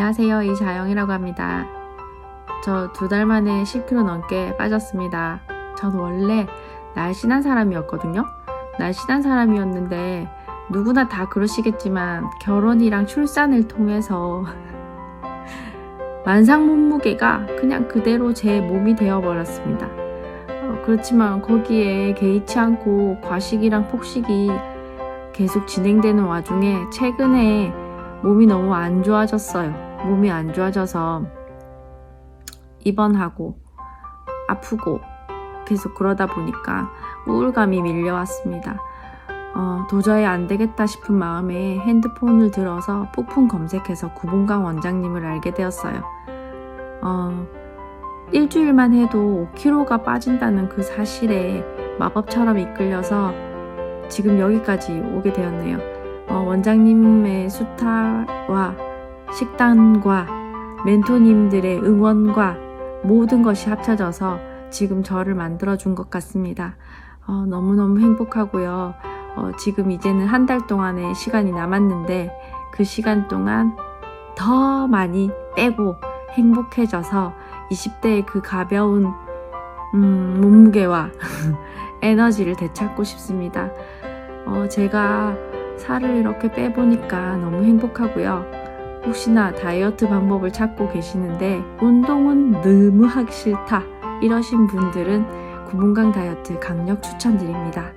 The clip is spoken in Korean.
안녕하세요. 이자영이라고 합니다. 저 두 달 만에 10kg 넘게 빠졌습니다. 전 원래 날씬한 사람이었거든요. 날씬한 사람이었는데 누구나 다 그러시겠지만 결혼이랑 출산을 통해서 만상 몸무게가 그냥 그대로 제 몸이 되어버렸습니다. 어, 그렇지만 거기에 개의치 않고 과식이랑 폭식이 계속 진행되는 와중에 최근에 몸이 너무 안 좋아졌어요. 몸이 안 좋아져서 입원하고 아프고 계속 그러다 보니까 우울감이 밀려왔습니다. 어, 도저히 안 되겠다 싶은 마음에 핸드폰을 들어서 폭풍 검색해서 구봉강 원장님을 알게 되었어요. 어, 일주일만 해도 5kg가 빠진다는 그 사실에 마법처럼 이끌려서 지금 여기까지 오게 되었네요. 어, 원장님의 수타와 식단과 멘토님들의 응원과 모든 것이 합쳐져서 지금 저를 만들어준 것 같습니다. 어, 너무너무 행복하고요. 어, 지금 이제는 한 달 동안의 시간이 남았는데 그 시간 동안 더 많이 빼고 행복해져서 20대의 그 가벼운 음, 몸무게와 에너지를 되찾고 싶습니다. 어, 제가 살을 이렇게 빼보니까 너무 행복하고요. 혹시나 다이어트 방법을 찾고 계시는데 운동은 너무 하기 싫다 이러신 분들은 구분강 다이어트 강력 추천드립니다.